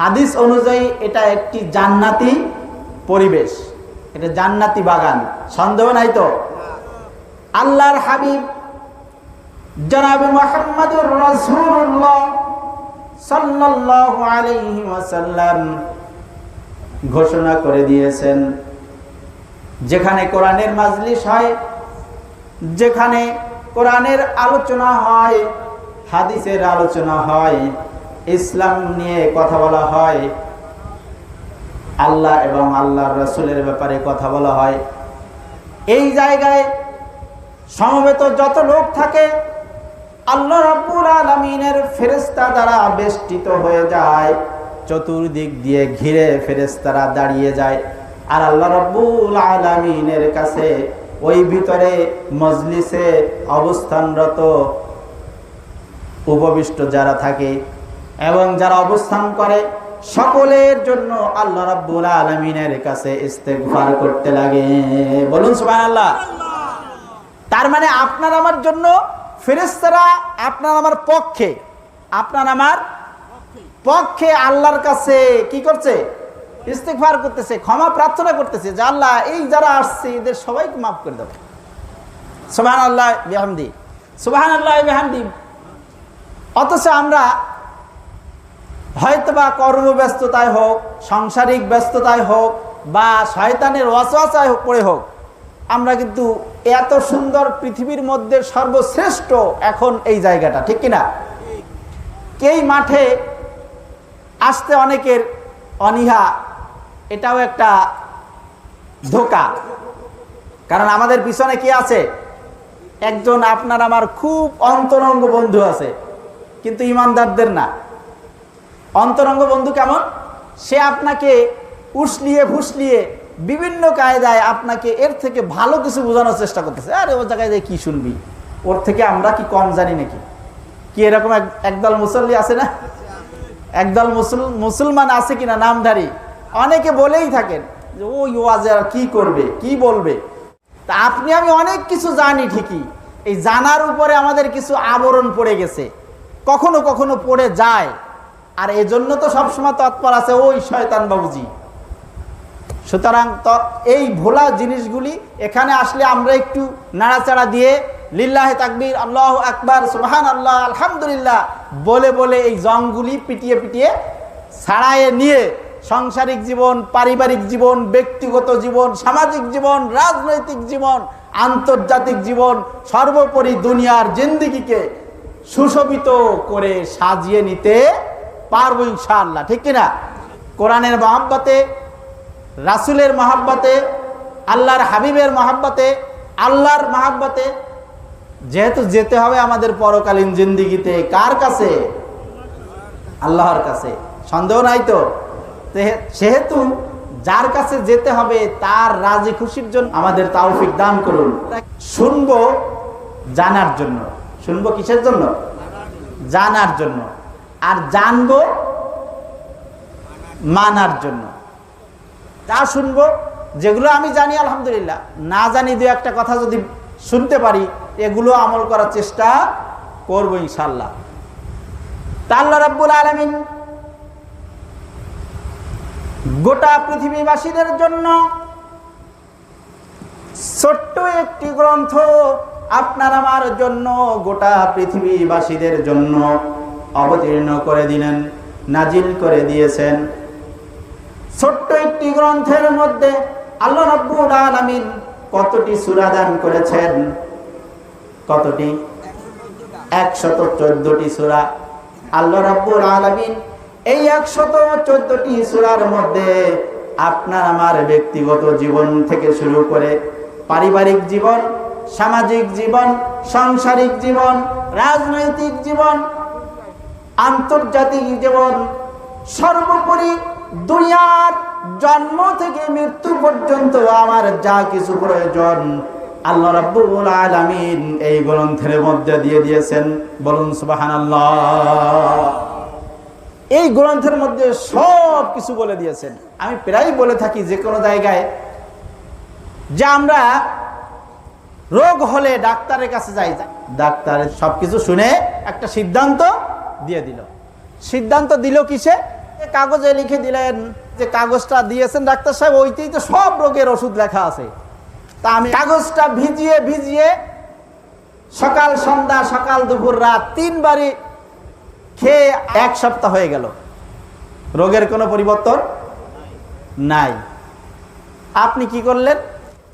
হাদিস অনুযায়ী এটা একটি জান্নাতি পরিবেশ। এটা জান্নাতি বাগান। সন্দেহ নাই তো? আল্লাহর হাবিব জনাব মোহাম্মদুর রাসূলুল্লাহ সাল্লাল্লাহু আলাইহি ওয়াসাল্লাম ঘোষণা করে দিয়েছেন, যেখানে কোরআনের মাজলিস হয়, যেখানে কোরআনের আলোচনা হয়, হাদিসের আলোচনা হয় ইসলাম নিয়ে কথা বলা হয়। আল্লাহ এবং আল্লাহর রসুলের ব্যাপারে কথা বলা হয়। এই জায়গায় সমবেত যত লোক থাকে, আল্লাহ রাব্বুল আলামিনের ফেরেশতা দ্বারা বেষ্টিত হয়ে যায়, চতুর্দিক দিয়ে ঘিরে ফেরেশতারা দাঁড়িয়ে যায়। আর আল্লাহ রাব্বুল আলামিনের কাছে ওই ভিতরে মজলিসে অবস্থানরত উপবিষ্ট যারা থাকে এবং যারা অবস্থান করে, সকলের জন্য আল্লাহ রাব্বুল আলামিনের কাছে ইস্তেগফার করতে লাগে। বলুন সুবহানাল্লাহ। তার মানে আপনার আমার জন্য ফেরেশতারা আপনার আমার পক্ষে, আপনার আমার পক্ষে আল্লাহর কাছে কি করছে? ইস্তেগফার করতেছে, ক্ষমা প্রার্থনা করতেছে যে আল্লাহ, এই যারা আসছে, এদের সবাইকে মাফ করে দেবো সুবহান আল্লাহ বিহামদি। সুবহান আল্লাহ বিহামদি। অথচ আমরা হয়তোবা কর্মব্যস্ততায় হোক, সাংসারিক ব্যস্ততায় হোক, বা শয়তানের ওয়াসওয়াসায় পড়ে হোক, আমরা কিন্তু এত সুন্দর পৃথিবীর মধ্যে সর্বশ্রেষ্ঠ এখন এই জায়গাটা, ঠিক কিনা? এই মাঠে আসতে অনেকের অনীহা, এটাও একটা ধোকা। কারণ আমাদের পিছনে কি আছে? একজন আপনার আমার খুব অন্তরঙ্গ বন্ধু আছে, কিন্তু ইমানদারদের না। অন্তরঙ্গ বন্ধু কেমন? সে আপনাকে উসলিয়ে ফুসলিয়ে বিভিন্ন কায়দায় আপনাকে এর থেকে ভালো কিছু বোঝানোর চেষ্টা করতেছে। আরে ও জায়গায় কি শুনবি? ওর থেকে আমরা কি কম জানি নাকি? কি এরকম এক- একদল মুসল্লি আছে না? একদল মুসল মুসলমান আছে কিনা নামধারী? অনেকে বলেই থাকেন যে ওই ওয়াজে কি করবে? কি বলবে? তা আপনি, আমি অনেক কিছু জানি ঠিকই। এই জানার উপরে আমাদের কিছু আবরণ পড়ে গেছে। কখনো কখনো পড়ে যায়। আর এজন্য তো সবসময় তৎপর আছে ওই শয়তান বাবুজি। সুতরাং এই ভোলা জিনিসগুলি এখানে আসলে আমরা একটু নাড়াচাড়া দিয়ে লিল্লাহে তাকবীর, আল্লাহ আকবার সুবহান আল্লাহ আলহামদুলিল্লাহ বলে বলে এই জংগুলি পিটিয়ে পিটিয়ে ছাড়াইয়ে নিয়ে সাংসারিক জীবন, পারিবারিক জীবন, ব্যক্তিগত জীবন, সামাজিক জীবন, রাজনৈতিক জীবন, আন্তর্জাতিক জীবন সর্বোপরি দুনিয়ার জিন্দিগিকে সুশোভিত করে সাজিয়ে নিতে পারব ইনশাআল্লাহ, ঠিক কিনা? কোরআনের মহাব্বতে, রাসুলের মহাব্বতে, আল্লাহর হাবিবের মহাব্বতে, আল্লাহর মহাব্বতে, যেহেতু যেতে হবে আমাদের পরকালীন জিন্দিগিতে, কার কাছে? আল্লাহর কাছে। সন্দেহ নাই তো? সেহেতু যার কাছে যেতে হবে, তার রাজি খুশির জন্য আমাদের তাওফিক দান করুন। শুনব জানার জন্য। শুনব কিসের জন্য? জানার জন্য। আর জানব মানার জন্য। তা শুনব, যেগুলো আমি জানি, আলহামদুলিল্লাহ। না জানি দু একটা কথা যদি শুনতে পারি, এগুলো আমল করার চেষ্টা করব ইনশাল্লাহ তা আল্লাহ রাব্বুল আলমিন গোটা পৃথিবীবাসীদের জন্য ছোট্ট একটি গ্রন্থ আপনার আমার জন্য, গোটা পৃথিবীবাসীদের জন্য অবতীর্ণ করে দিলেন, নাজিল করে দিয়েছেন। ছোট্ট একটি গ্রন্থের মধ্যে আল্লাহ রাব্বুল আলামিন কতটি সূরা দান করেছেন? কতটি? একশত চোদ্দটি সূরা। আল্লাহ রাব্বুল আলামিন এই একশত চোদ্দটি সূরার মধ্যে আপনার আমার ব্যক্তিগত জীবন থেকে শুরু করে পারিবারিক জীবন, সামাজিক জীবন, সাংসারিক জীবন, রাজনৈতিক জীবন আন্তর্জাতিক জীবন সর্বোপরি দুনিয়ার জন্ম থেকে মৃত্যু পর্যন্ত আমার যা কিছু প্রয়োজন, আল্লাহ রাব্বুল আলামিন এই গ্রন্থের মধ্যে দিয়ে দিয়েছেন। বলুন সুবহানাল্লাহ। এই গ্রন্থের মধ্যে সব কিছু বলে দিয়েছেন। আমি প্রায় বলে থাকি যে কোনো জায়গায় যে আমরা রোগ হলে ডাক্তারের কাছে যাই ডাক্তার সবকিছু শুনে একটা সিদ্ধান্ত দিয়ে দিল। সিদ্ধান্ত দিল কিসে? কাগজে লিখে দিলেন, যে কাগজটা দিয়েছেন ডাক্তার সাহেব, ওইতেই তো সব রোগের ওষুধ লেখা আছে। তা আমি কাগজটা ভিজিয়ে ভিজিয়ে সকাল, সন্ধ্যা, সকাল, দুপুর, রাত তিনবারই খেয়ে এক সপ্তাহ হয়ে গেল। রোগের কোনো পরিবর্তন নাই। আপনি কি করলেন?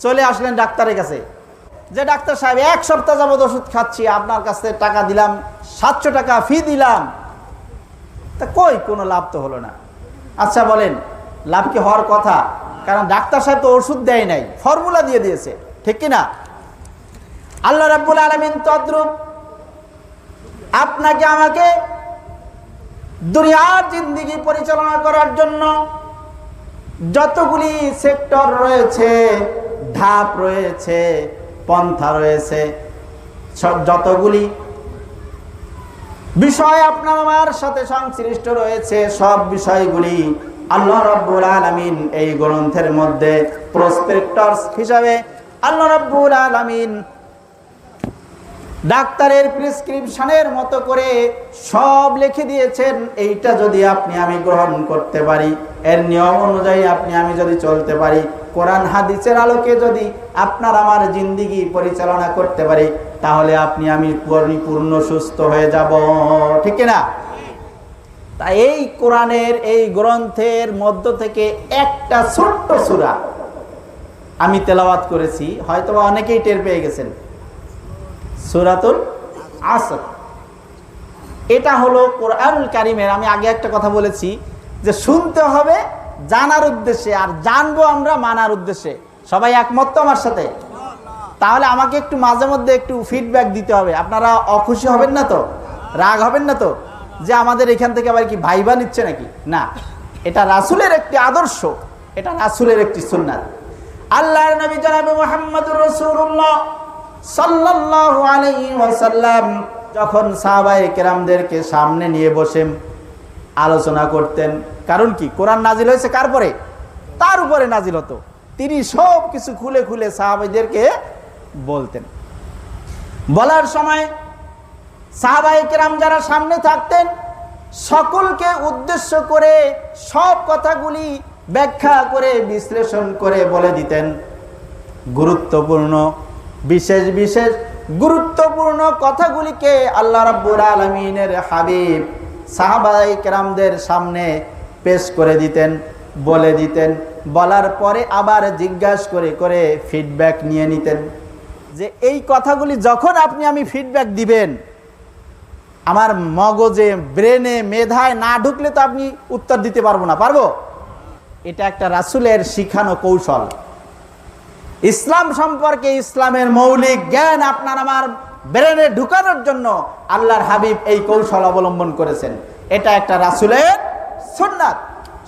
চলে আসলেন ডাক্তারের কাছে। যে ডাক্তার সাহেব, এক সপ্তাহ যাবত ওষুধ খাচ্ছি, আপনার কাছে টাকা দিলাম, সাতশো টাকা ফি দিলাম। তা কই, কোনো লাভ তো হলো না। আচ্ছা বলেন, লাভ কি হওয়ার কথা? কারণ ডাক্তার সাহেব তো ওষুধ দেয় নাই ফর্মুলা দিয়ে দিয়েছে, ঠিক কি না আল্লাহ রাব্বুল আলমিন তদ্রুপ, আপনাকে আমাকে দুনিয়ার জিন্দিগি পরিচালনা করার জন্য যতগুলি সেক্টর রয়েছে, ধাপ রয়েছে পন্থা রয়েছে। যতগুলি বিষয় আপনার আমার সাথে সংশ্লিষ্ট রয়েছে, সব বিষয়গুলি আল্লাহ রব্বুল আলমিন এই গ্রন্থের মধ্যে প্রসপেক্টরস হিসাবে আল্লাহ রব্বুল আলমিন ডাক্তারের প্রেসক্রিপশনের মতো করে সব লিখে দিয়েছেন। এইটা যদি আপনি আমি গ্রহণ করতে পারি, এর নিয়ম অনুযায়ী আপনি আমি যদি চলতে পারি কোরআন হাদিসের আলোকে যদি আপনার আমার জিন্দিগি পরিচালনা করতে পারি, তাহলে আপনি আমি পরিপূর্ণ সুস্থ হয়ে যাব। ঠিক না তা এই কোরআনের, এই গ্রন্থের মধ্য থেকে একটা ছোট্ট সুরা আমি তেলাওয়াত করেছি, হয়তোবা অনেকেই টের পেয়ে গেছেন। সুরাতুল আসর। এটা হলো কোরআনুল কারিমের, আমি আগে একটা কথা বলেছি যে শুনতে হবে জানার উদ্দেশ্যে আর জানব আমরা মানার উদ্দেশ্যে। সবাই একমত তো আমার সাথে? তাহলে আমাকে একটু মাঝে মধ্যে একটু ফিডব্যাক দিতে হবে। আপনারা অখুশি হবেন না তো? রাগ হবেন না তো? যে আমাদের এখান থেকে আবার কি ভাইবা নিচ্ছে নাকি? না। এটা রাসুলের একটি আদর্শ। এটা রাসুলের একটি সুন্নাত। আল্লাহর নবী জনাবে মোহাম্মদুর রসুল্লাহ সাল্লাল্লাহু আলাইহি ওয়াসাল্লাম যখন সাহাবায়ে কেরামদেরকে সামনে নিয়ে বসেন আলোচনা করতেন কারণ কি? কোরআন নাজিল হয়েছে কার পরে? তার উপরে নাজিল হতো। তিনি সব কিছু খুলে খুলে সাহাবাইদেরকে বলতেন। বলার সময় সাহাবাই কেরাম যারা সামনে থাকতেন, সকলকে উদ্দেশ্য করে সব কথাগুলি ব্যাখ্যা করে, বিশ্লেষণ করে বলে দিতেন। গুরুত্বপূর্ণ, বিশেষ বিশেষ গুরুত্বপূর্ণ কথাগুলিকে আল্লাহ রাব্বুল আলমিনের হাবিব সাহাবাই কেরামদের সামনে পেশ করে দিতেন, বলে দিতেন, বলার পরে আবার জিজ্ঞাসা করে করে ফিডব্যাক নিয়ে নিতেন যে এই কথাগুলি যখন আপনি আমি ফিডব্যাক দিবেন, আমার মগজে ব্রেনে মেধায় না ঢুকলে তো আপনি উত্তর দিতে পারব না, পারব? এটা একটা রাসুলের শিখানো কৌশল। ইসলাম সম্পর্কে ইসলামের মৌলিক জ্ঞান আপনার আমার ব্রেনে ঢুকানোর জন্য আল্লাহর হাবিব এই কৌশল অবলম্বন করেছেন। এটা একটা রাসুলের সুন্নাত।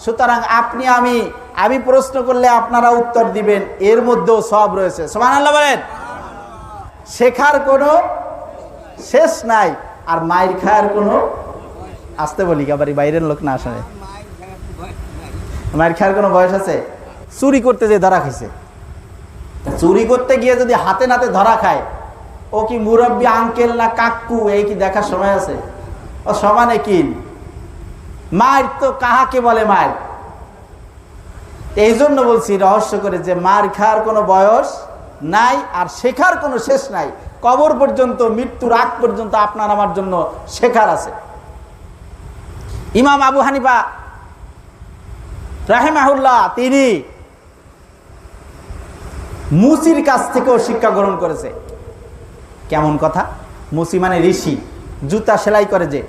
সুতরাং আপনি, আমি আমি প্রশ্ন করলে আপনারা উত্তর দিবেন। এর মধ্যেও সব রয়েছে। সমান আল্লাহ বলেন। শেখার কোনো শেষ নাই, আর মায়ের খায়ার কোনো আসতে বলি আবার বাইরের লোক না আসে। মায়ের খায়ার কোনো বয়স আছে? চুরি করতে যে ধরা খাইছে। চুরি করতে গিয়ে যদি হাতে নাতে ধরা খায়, ও কি মুরব্বী, আঙ্কেল না কাকু? এই কি দেখার সময় আছে? ও সমানে কিন মায়ের তো কাহাকে বলে মায়ের? এই জন্য বলছি, রহস্য করে যে মার খাওয়ার কোনো বয়স নাই আর শেখার কোনো শেষ নাই। কবর পর্যন্ত, মৃত্যুর আগ পর্যন্ত আপনার আমার জন্য শেখার আছে। ইমাম আবু হানিফা রাহেমাহুল্লাহ, তিনি মুসির কাছ থেকেও শিক্ষা গ্রহণ করেছে। কেমন কথা? মুসি মানে ঋষি, জুতা সেলাই করে যে।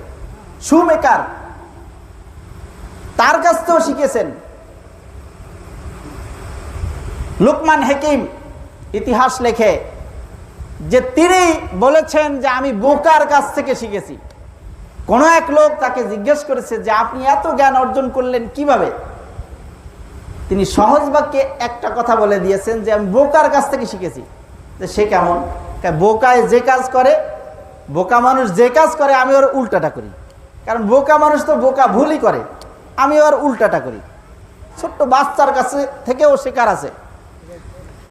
সুমেকার তার কাছ থেকেও শিখেছেন। লুকমান হেকিম ইতিহাস লেখে যে তিনি বলেছেন যে আমি বোকার কাছ থেকে শিখেছি। কোনো এক লোক তাকে জিজ্ঞেস করেছে যে আপনি এত জ্ঞান অর্জন করলেন কীভাবে? তিনি সহজ বাক্যে একটা কথা বলে দিয়েছেন যে আমি বোকার কাছ থেকে শিখেছি। যে সে কেমন? বোকায় যে কাজ করে, বোকা মানুষ যে কাজ করে, আমি ওর উল্টাটা করি। কারণ বোকা মানুষ তো বোকা ভুলই করে। আমি আবার উল্টাটা করি। ছোট্ট বাচ্চার কাছে থেকেও শেখার আছে।